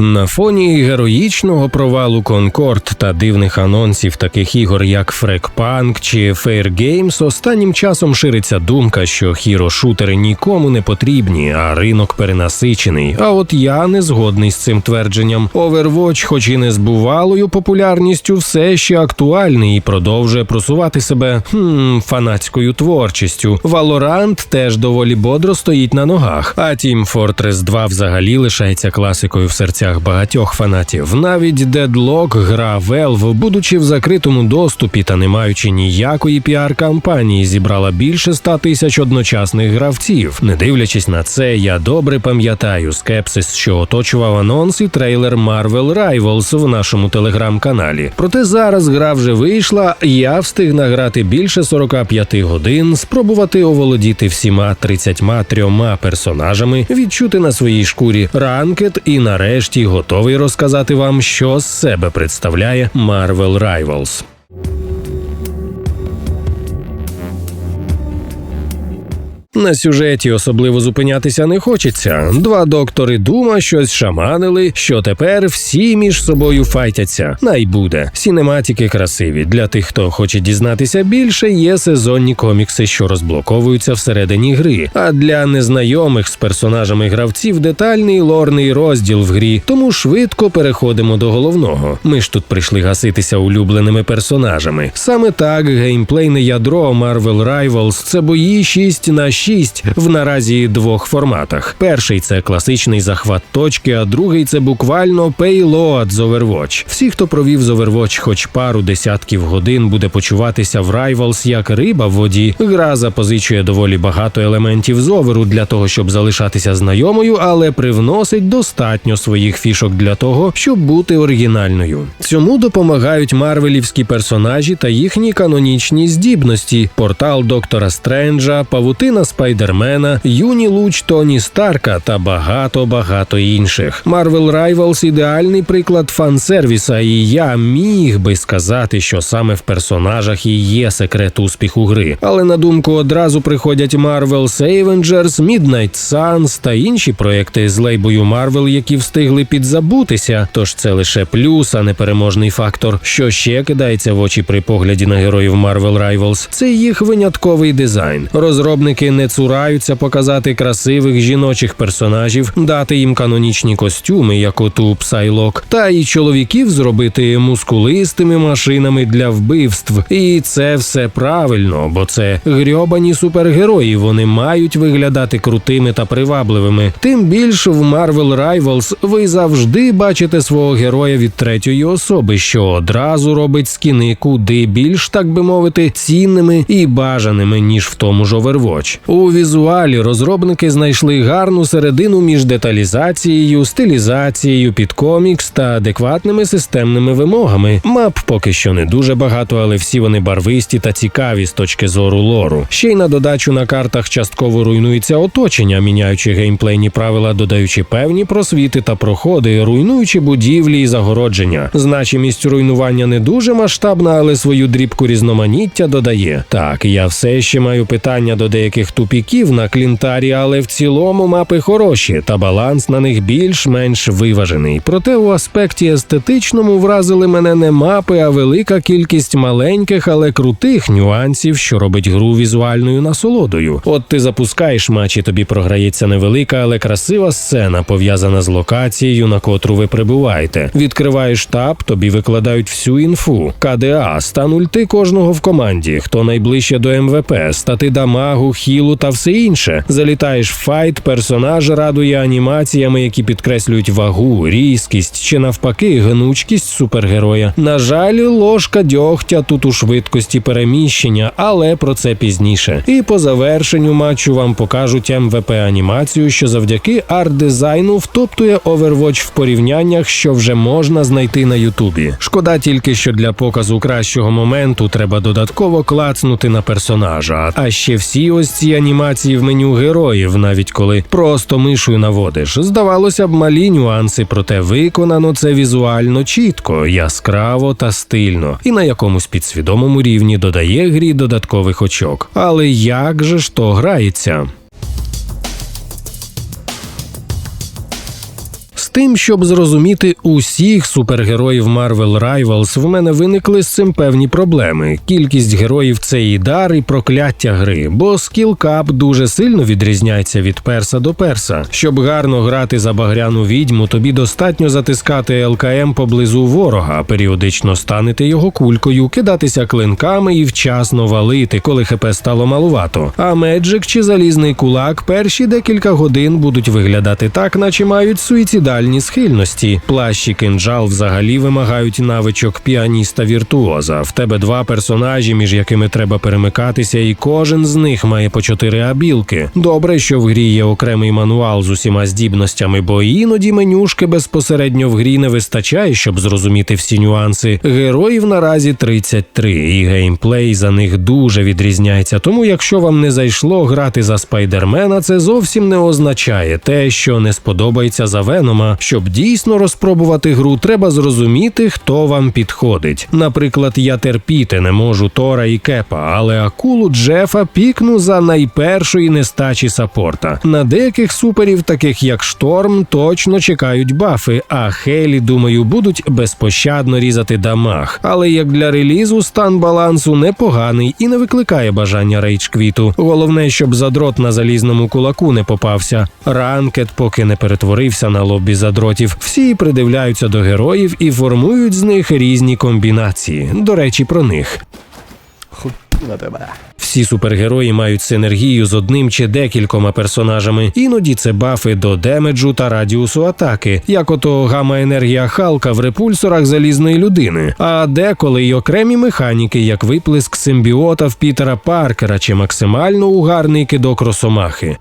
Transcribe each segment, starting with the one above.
На фоні героїчного провалу Конкорд та дивних анонсів таких ігор, як Фрекпанк чи Games, останнім часом шириться думка, що хіро-шутери нікому не потрібні, а ринок перенасичений. А от я не згодний з цим твердженням. Overwatch, хоч і не з бувалою популярністю, все ще актуальний і продовжує просувати себе хм, фанатською творчістю. Valorant теж доволі бодро стоїть на ногах. А Team Fortress 2 взагалі лишається класикою в серцях багатьох фанатів. Навіть Deadlock, гра Valve, будучи в закритому доступі та не маючи ніякої піар-кампанії, зібрала більше 100 тисяч одночасних гравців. Не дивлячись на це, я добре пам'ятаю скепсис, що оточував анонс і трейлер Marvel Rivals в нашому телеграм-каналі. Проте зараз гра вже вийшла, я встиг награти більше 45 годин, спробувати оволодіти всіма 33 персонажами, відчути на своїй шкурі ранкет і нарешті готовий розказати вам, що з себе представляє Marvel Rivals. На сюжеті особливо зупинятися не хочеться. Два доктори Дума щось шаманили, що тепер всі між собою файтяться. Найбуде. Сінематики красиві. Для тих, хто хоче дізнатися більше, є сезонні комікси, що розблоковуються всередині гри. А для незнайомих з персонажами гравців детальний лорний розділ в грі. Тому швидко переходимо до головного. Ми ж тут прийшли гаситися улюбленими персонажами. Саме так геймплейне ядро Marvel Rivals – це бої 6 на 6 в наразі двох форматах. Перший це класичний захват точки, а другий це буквально payload з Overwatch. Всі, хто провів з Overwatch хоч пару десятків годин, буде почуватися в Rivals як риба в воді. Гра запозичує доволі багато елементів з оверу для того, щоб залишатися знайомою, але привносить достатньо своїх фішок для того, щоб бути оригінальною. Цьому допомагають марвелівські персонажі та їхні канонічні здібності: портал доктора Стренджа, павутина Спайдермена, Юні Луч Тоні Старка та багато багато інших. Marvel Rivals – ідеальний приклад фан-сервіса, і я міг би сказати, що саме в персонажах і є секрет успіху гри. Але на думку одразу приходять Marvel's Avengers, Midnight Suns та інші проекти з лейбою Marvel, які встигли підзабутися. Тож це лише плюс, а не переможний фактор. Що ще кидається в очі при погляді на героїв Marvel Rivals – це їх винятковий дизайн. Розробники не цураються показати красивих жіночих персонажів, дати їм канонічні костюми, як оту Псайлок, та й чоловіків зробити мускулистими машинами для вбивств. І це все правильно, бо це грьобані супергерої. Вони мають виглядати крутими та привабливими. Тим більше в Marvel Rivals ви завжди бачите свого героя від третьої особи, що одразу робить скіни куди більш, так би мовити, цінними і бажаними ніж в тому ж Overwatch. У візуалі розробники знайшли гарну середину між деталізацією, стилізацією під комікс та адекватними системними вимогами. Мап поки що не дуже багато, але всі вони барвисті та цікаві з точки зору лору. Ще й на додачу на картах частково руйнується оточення, міняючи геймплейні правила, додаючи певні просвіти та проходи, руйнуючи будівлі і загородження. Значимість руйнування не дуже масштабна, але свою дрібку різноманіття додає. Так, я все ще маю питання до деяких тупіків на клінтарі, але в цілому мапи хороші, та баланс на них більш-менш виважений. Проте у аспекті естетичному вразили мене не мапи, а велика кількість маленьких, але крутих нюансів, що робить гру візуальною насолодою. От ти запускаєш матч і тобі програється невелика, але красива сцена, пов'язана з локацією, на котру ви прибуваєте. Відкриваєш таб, тобі викладають всю інфу. КДА, стан ульти кожного в команді, хто найближче до МВП, стати дамагу, хілу та все інше. Залітаєш в файт, персонаж радує анімаціями, які підкреслюють вагу, різкість чи навпаки гнучкість супергероя. На жаль, ложка дьогтя тут у швидкості переміщення, але про це пізніше. І по завершенню матчу вам покажуть МВП анімацію, що завдяки арт-дизайну втоптує Overwatch в порівняннях, що вже можна знайти на Ютубі. Шкода тільки, що для показу кращого моменту треба додатково клацнути на персонажа. А ще всі ось ці анімації в меню героїв, навіть коли просто мишою наводиш. Здавалося б, малі нюанси, проте виконано це візуально чітко, яскраво та стильно, і на якомусь підсвідомому рівні додає грі додаткових очок. Але як же ж то грається? З тим, щоб зрозуміти усіх супергероїв Marvel Rivals, в мене виникли з цим певні проблеми. Кількість героїв це і дар, і прокляття гри, бо скілкап дуже сильно відрізняється від перса до перса. Щоб гарно грати за багряну відьму, тобі достатньо затискати ЛКМ поблизу ворога, періодично станете його кулькою, кидатися клинками і вчасно валити, коли ХП стало малувато. А Меджик чи залізний кулак перші декілька годин будуть виглядати так, наче мають суїцидальні схильності. Плащ і кинджал взагалі вимагають навичок піаніста віртуоза. В тебе два персонажі, між якими треба перемикатися, і кожен з них має по чотири абілки. Добре, що в грі є окремий мануал з усіма здібностями, бо іноді менюшки безпосередньо в грі не вистачає, щоб зрозуміти всі нюанси. Героїв наразі 33, і геймплей за них дуже відрізняється. Тому, якщо вам не зайшло грати за спайдермена, це зовсім не означає те, що не сподобається за Венома. Щоб дійсно розпробувати гру, треба зрозуміти, хто вам підходить. Наприклад, я терпіти не можу Тора і Кепа, але акулу Джефа пікну за найпершої нестачі саппорта. На деяких суперів, таких як Шторм, точно чекають бафи, а Хелі, думаю, будуть безпощадно різати дамаг. Але як для релізу, стан балансу непоганий і не викликає бажання рейдж-квіту. Головне, щоб задрот на залізному кулаку не попався. Ранкет поки не перетворився на лобі задротів. Всі придивляються до героїв і формують з них різні комбінації. До речі, про них. Всі супергерої мають синергію з одним чи декількома персонажами. Іноді це бафи до демеджу та радіусу атаки, як ото гама-енергія Халка в репульсорах залізної людини, а деколи й окремі механіки, як виплеск симбіота в Пітера Паркера чи максимально угарний кидок росомахи.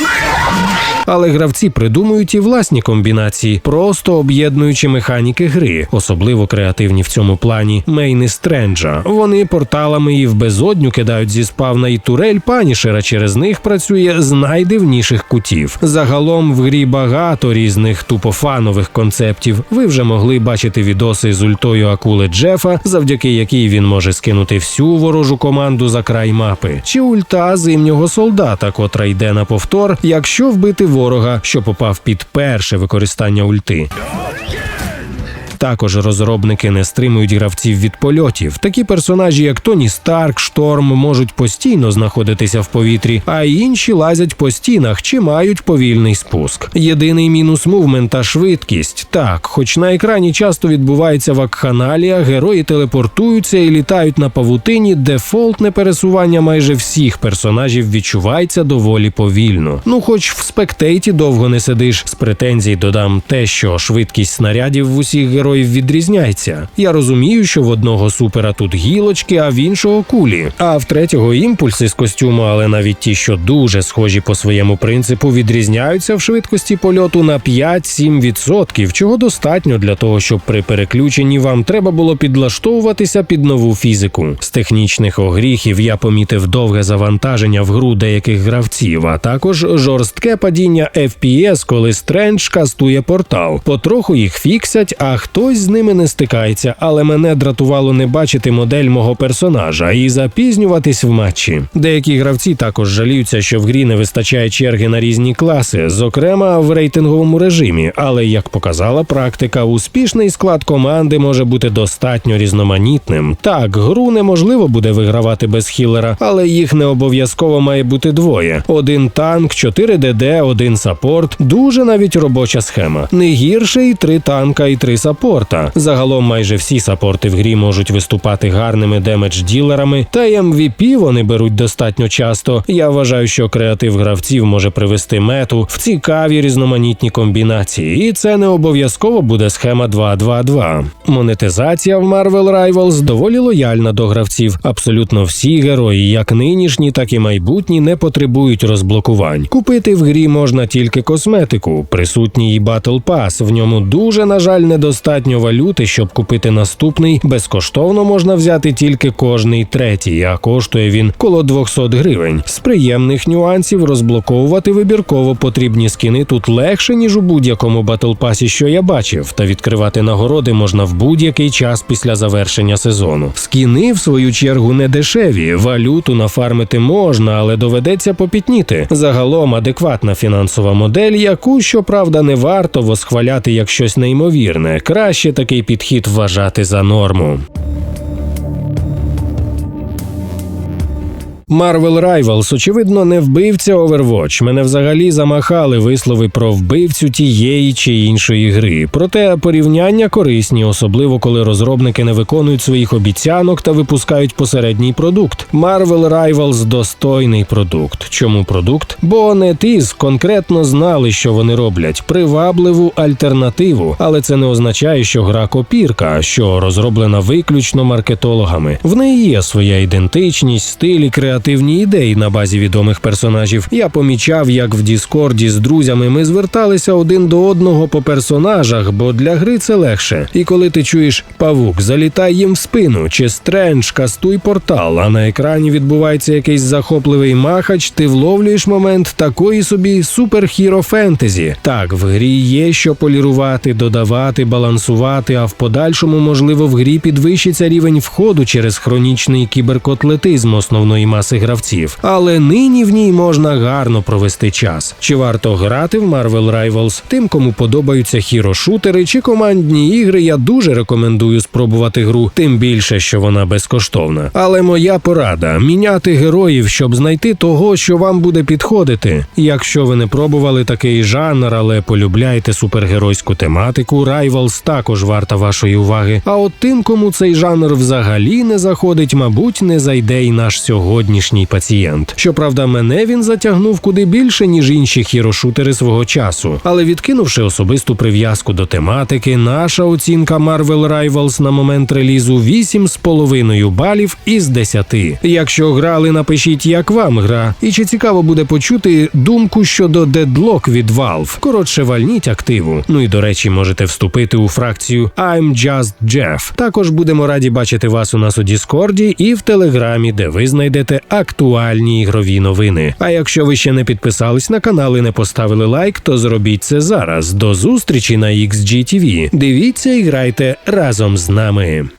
Але гравці придумують і власні комбінації, просто об'єднуючи механіки гри, особливо креативні в цьому плані мейни Стренджа. Вони порталами і в безодню кидають зі спавна і турель панішера. Через них працює з найдивніших кутів. Загалом в грі багато різних тупофанових концептів. Ви вже могли бачити відоси з ультою акули Джефа, завдяки якій він може скинути всю ворожу команду за край мапи, чи ульта зимнього солдата, котра йде на повтор, якщо вбити ворога, що попав під перше використання ульти. Також розробники не стримують гравців від польотів. Такі персонажі, як Тоні Старк, Шторм, можуть постійно знаходитися в повітрі, а інші лазять по стінах чи мають повільний спуск. Єдиний мінус мувмента швидкість. Так, хоч на екрані часто відбувається вакханалія, герої телепортуються і літають на павутині, дефолтне пересування майже всіх персонажів відчувається доволі повільно. Ну, хоч в спектейті довго не сидиш. З претензій додам те, що швидкість снарядів в усіх героїв відрізняється. Я розумію, що в одного супера тут гілочки, а в іншого кулі. А в третього імпульси з костюму, але навіть ті, що дуже схожі по своєму принципу, відрізняються в швидкості польоту на 5-7%, чого достатньо для того, щоб при переключенні вам треба було підлаштовуватися під нову фізику. З технічних огріхів я помітив довге завантаження в гру деяких гравців, а також жорстке падіння FPS, коли Стрендж кастує портал. Потроху їх фіксять, а хтось з ними не стикається, але мене дратувало не бачити модель мого персонажа і запізнюватись в матчі. Деякі гравці також жаліються, що в грі не вистачає черги на різні класи, зокрема в рейтинговому режимі. Але як показала практика, успішний склад команди може бути достатньо різноманітним. Так, гру неможливо буде вигравати без хілера, але їх не обов'язково має бути двоє: один танк, 4 ДД, один саппорт. Дуже навіть робоча схема. Не гірше і три танка, і три саппорта. Загалом майже всі саппорти в грі можуть виступати гарними демедж-ділерами, та й MVP вони беруть достатньо часто. Я вважаю, що креатив гравців може привести мету в цікаві різноманітні комбінації, і це не обов'язково буде схема 2-2-2. Монетизація в Marvel Rivals доволі лояльна до гравців. Абсолютно всі герої, як нинішні, так і майбутні, не потребують розблокувань. Купити в грі можна тільки косметику, присутній і Battle Pass. В ньому дуже, на жаль, недостатньо достатньо валюти, щоб купити наступний. Безкоштовно можна взяти тільки кожний третій, а коштує він коло 200 гривень. З приємних нюансів розблоковувати вибірково потрібні скини тут легше, ніж у будь-якому батлпасі, що я бачив, та відкривати нагороди можна в будь-який час після завершення сезону. Скіни, в свою чергу, не дешеві. Валюту нафармити можна, але доведеться попітніти. Загалом адекватна фінансова модель, яку, щоправда, не варто восхваляти як щось неймовірне. Краще такий підхід вважати за норму. Marvel Rivals, очевидно, не вбивця Overwatch. Мене взагалі замахали вислови про вбивцю тієї чи іншої гри. Проте порівняння корисні, особливо коли розробники не виконують своїх обіцянок та випускають посередній продукт. Marvel Rivals достойний продукт. Чому продукт? Бо NetEase конкретно знали, що вони роблять привабливу альтернативу, але це не означає, що гра копірка, що розроблена виключно маркетологами. В неї є своя ідентичність, стиль і креативні ідеї на базі відомих персонажів. Я помічав, як в Діскорді з друзями ми зверталися один до одного по персонажах, бо для гри це легше. І коли ти чуєш павук, залітай їм в спину, чи стрендж, кастуй портал, а на екрані відбувається якийсь захопливий махач, ти вловлюєш момент такої собі суперхіро фентезі. Так, в грі є що полірувати, додавати, балансувати, а в подальшому, можливо, в грі підвищиться рівень входу через хронічний кіберкотлетизм основної маси гравців. Але нині в ній можна гарно провести час. Чи варто грати в Marvel Rivals? Тим, кому подобаються хіро-шутери чи командні ігри, я дуже рекомендую спробувати гру, тим більше, що вона безкоштовна. Але моя порада міняти героїв, щоб знайти того, що вам буде підходити. Якщо ви не пробували такий жанр, але полюбляєте супергеройську тематику, Rivals також варта вашої уваги. А от тим, кому цей жанр взагалі не заходить, мабуть, не зайде й наш сьогоднішній пацієнт. Щоправда, мене він затягнув куди більше, ніж інші хірошутери свого часу. Але відкинувши особисту прив'язку до тематики, наша оцінка Marvel Rivals на момент релізу 8,5 балів із 10. Якщо грали, напишіть, як вам гра, і чи цікаво буде почути думку щодо Deadlock від Valve. Коротше, вальніть активу. Ну і до речі, можете вступити у фракцію I'm Just Jeff. Також будемо раді бачити вас у нас у Діскорді і в Телеграмі, де ви знайдете актуальні ігрові новини. А якщо ви ще не підписались на канал і не поставили лайк, то зробіть це зараз. До зустрічі на XGTV. Дивіться і грайте разом з нами.